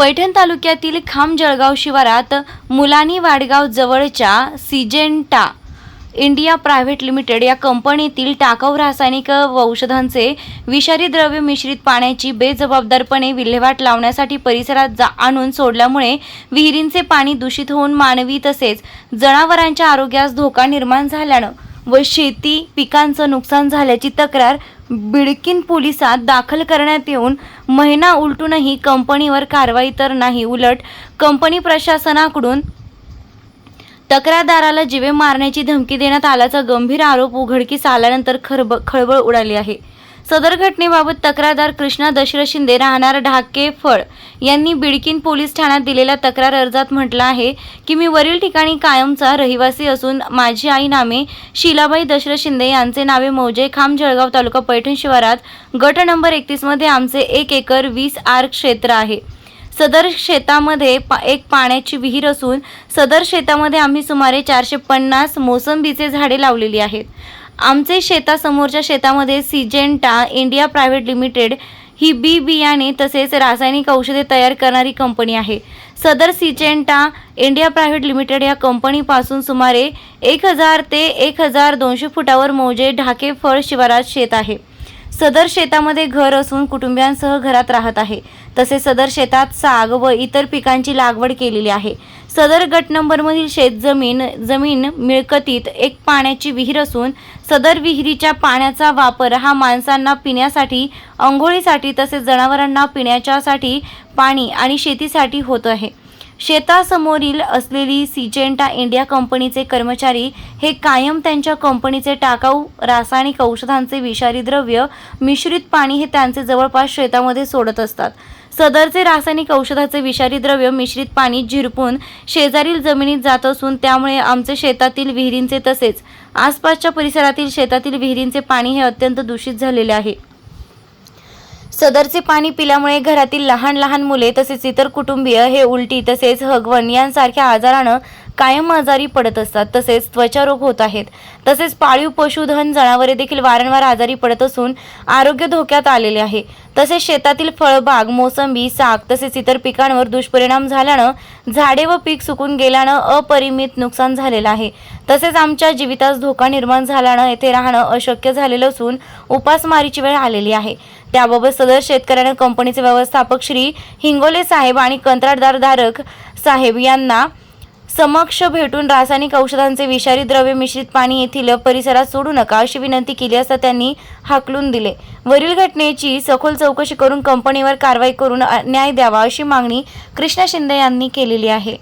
पैठण तालुक्यातील खाम जळगाव शिवारात मुलानी वाडगाव जवळच्या सिजेंटा इंडिया प्रायव्हेट लिमिटेड या कंपनीतील टाकाऊ रासायनिक व औषधांचे विषारी द्रव्य मिश्रित पाण्याची बेजबाबदारपणे विल्हेवाट लावण्यासाठी परिसरात जा आणून सोडल्यामुळे विहिरींचे पाणी दूषित होऊन मानवी तसेच जनावरांच्या आरोग्यास धोका निर्माण झाल्यानं व शेती पिकांचं नुकसान झाल्याची तक्रार बिडकीन पोलिसात दाखल करण्यात येऊन महिना उलटूनही कंपनीवर कारवाई तर नाही उलट कंपनी प्रशासनाकडून तक्रारदाराला जीवे मारण्याची धमकी देण्यात आल्याचा गंभीर आरोप उघडकीस आल्यानंतर खरब खळबळ उडाली आहे. सदर घटनेबाबत तक्रारदार कृष्णा दशरथ शिंदे राहणार ढाके फळ यांनी बिडकीन पोलीस ठाण्यात दिलेल्या तक्रार अर्जात म्हटलं आहे की मी वरील ठिकाणी कायमचा रहिवासी असून माझी आई नामे शिलाबाई दशरथ शिंदे यांचे नावे मौजे खाम जळगाव तालुका पैठण शिवारात. गट नंबर एकतीसमध्ये आमचे एक एकर वीस आर क्षेत्र आहे. सदर शेतामध्ये पा एक पाण्याची विहीर असून सदर शेतामध्ये आम्ही सुमारे चारशे पन्नास मोसंबीचे झाडे लावलेली आहेत. आमचे शेतासमोरच्या शेतामध्ये सिजेंटा इंडिया प्रायव्हेट लिमिटेड ही बी बियाणे तसेच रासायनिक औषधे तयार करणारी कंपनी आहे. सदर सिजेंटा इंडिया प्रायव्हेट लिमिटेड या कंपनीपासून सुमारे एक हजार ते एक हजार दोनशे फुटावर मोजे ढाके फळ शिवारात शेत आहे. सदर शेतामध्ये घर असून कुटुंबियांसह घरात राहत आहे. तसे सदर शेतात साग व इतर पिकांची लागवड केलेली आहे. सदर गट नंबरमधील शेतजमीन जमीन मिळकतीत एक पाण्याची विहीर असून सदर विहिरीच्या पाण्याचा वापर हा माणसांना पिण्यासाठी आंघोळीसाठी तसेच जनावरांना पिण्याच्यासाठी पाणी आणि शेतीसाठी होत आहे. शेतासमोरील असलेली सिजेंटा इंडिया कंपनीचे कर्मचारी हे कायम त्यांच्या कंपनीचे टाकाऊ रासायनिक औषधांचे विषारी द्रव्य मिश्रित पाणी हे त्यांचे जवळपास शेतामध्ये सोडत असतात. सदरचे रासायनिक औषधाचे विषारी द्रव्य मिश्रित पाणी झिरपून शेजारील जमिनीत जात असून त्यामुळे आमचे शेतातील विहिरींचे तसेच आसपासच्या परिसरातील शेतातील विहिरींचे पाणी हे अत्यंत दूषित झालेले आहे. सदरचे पाणी पिल्यामुळे घरातील लहान लहान मुले तसेच इतर कुटुंबीय हे उलटी तसेच हगवण यांसारख्या आजारानं कायम आजारी पडत असतात. तसेच त्वचारोग होत आहेत. तसेच पाळीव पशुधन जनावरे देखील वारंवार आजारी पडत असून आरोग्य धोक्यात आलेले आहे. तसेच शेतातील फळबाग मोसंबी साग तसेच इतर पिकांवर दुष्परिणाम झाल्यानं झाडे व पीक सुकून गेल्यानं अपरिमित नुकसान झालेलं आहे. तसेच आमच्या जीवितास धोका निर्माण झाल्यानं येथे राहणं अशक्य झालेलं असून उपासमारीची वेळ आलेली आहे. त्याबाबत सदर शेतकऱ्यानं कंपनीचे व्यवस्थापक श्री हिंगोले साहेब आणि कंत्राटदार धारक साहेब यांना समक्ष भेटून रासायनिक औषधांचे विषारी द्रव्य मिश्रित पाणी येथील परिसरात सोडू नका अशी विनंती केली असता त्यांनी हाकलून दिले. वरील घटनेची सखोल चौकशी करून कंपनीवर कारवाई करून न्याय द्यावा अशी मागणी कृष्णा शिंदे यांनी केलेली आहे.